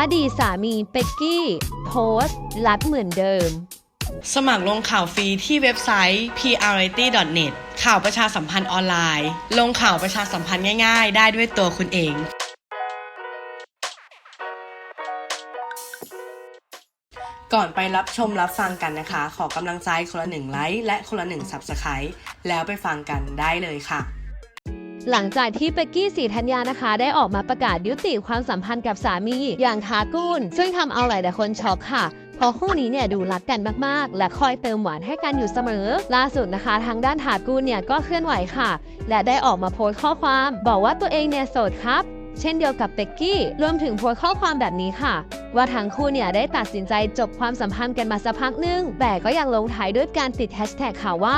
อดีตสามีเป็กกี้ โพสต์รัดเหมือนเดิม สมัครลงข่าวฟรีที่เว็บไซต์ priority.net ข่าวประชาสัมพันธ์ออนไลน์ ลงข่าวประชาสัมพันธ์ง่ายๆ ได้ด้วยตัวคุณเองก่อนไปรับชมรับฟังกันนะคะ ขอกำลังใจคนละหนึ่งไลค์และคนละหนึ่ง Subscribe แล้วไปฟังกันได้เลยค่ะ หลังจากที่เป็กกี้สีธัญญานะคะ ได้ออกมาประกาศยุติความสัมพันธ์กับสามีอย่างทากุนซึ่งทำเอาหลายๆคนช็อกค่ะเพราะคู่นี้เนี่ยดูรักกันมากๆ และคอยเติมหวานให้กันอยู่เสมอ ล่าสุดนะคะ ทางด้านทากุนเนี่ยก็เคลื่อนไหวค่ะ และได้ออกมาโพสต์ข้อความ บอกว่าตัวเองเนี่ยโสดครับ เช่นเดียวกับเป็กกี้รวมถึงโพสต์ข้อความแบบนี้ค่ะ ว่าทั้งคู่เนี่ยได้ตัดสินใจจบความสัมพันธ์กันมาสักพักหนึง แต่ก็ยังลงท้ายด้วยการติดแฮชแท็กค่ะว่า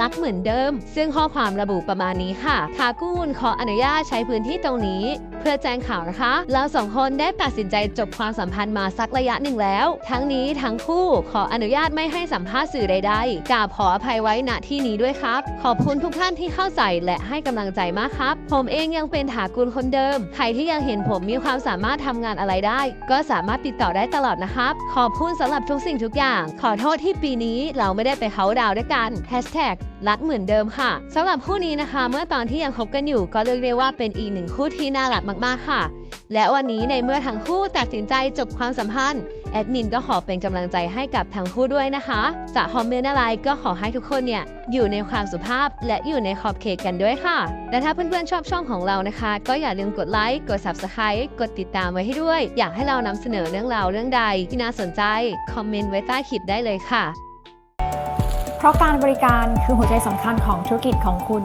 รักเหมือนเดิม ซึ่งข้อความระบุประมาณนี้ค่ะทากูลขออนุญาตใช้พื้นที่ตรงนี้ เพื่อแจ้งข่าวนะคะ เราสองคนได้ตัดสินใจจบความสัมพันธ์มาสักระยะหนึ่งแล้ว ทั้งนี้ทั้งคู่ขออนุญาตไม่ให้สัมภาษณ์สื่อใดๆกราบขออภัยไว้ณที่นี้ด้วยครับ ขอบคุณทุกท่านที่เข้าใจและให้กำลังใจมากครับ ผมเองยังเป็นถากูลคนเดิม ใครที่ยังเห็นผมมีความสามารถทำงานอะไรได้ ก็สามารถติดต่อได้ตลอดนะครับ ขอบคุณสำหรับทุกสิ่งทุกอย่าง ขอโทษที่ปีนี้เราไม่ได้ไปเขาดาวด้วยกันแฮชแท็กรักเหมือนเดิมค่ะสำหรับคู่นี้นะคะ เมื่อตอนที่ยังคบกันอยู่ก็เรียกได้ว่าเป็นอีกหนึ่งคู่ที่น่ารักมากๆค่ะ และวันนี้ในเมื่อทั้งคู่ตัดสินใจจบความสัมพันธ์ แอดมินก็ขอเป็นกำลังใจให้กับทั้งคู่ด้วยนะคะ จะคอมเมนต์อะไรก็ขอให้ทุกคนเนี่ยอยู่ในความสุภาพและอยู่ในขอบเขตกันด้วยค่ะ และถ้าเพื่อนๆชอบช่องของเรานะคะ ก็อย่าลืมกดไลค์ กด Subscribe กดติดตามไว้ให้ด้วย อยากให้เรานำเสนอเรื่องราวเรื่องใดที่น่าสนใจ คอมเมนต์ไว้ใต้คลิปได้เลยค่ะ เพราะการบริการคือหัวใจสำคัญของธุรกิจของคุณ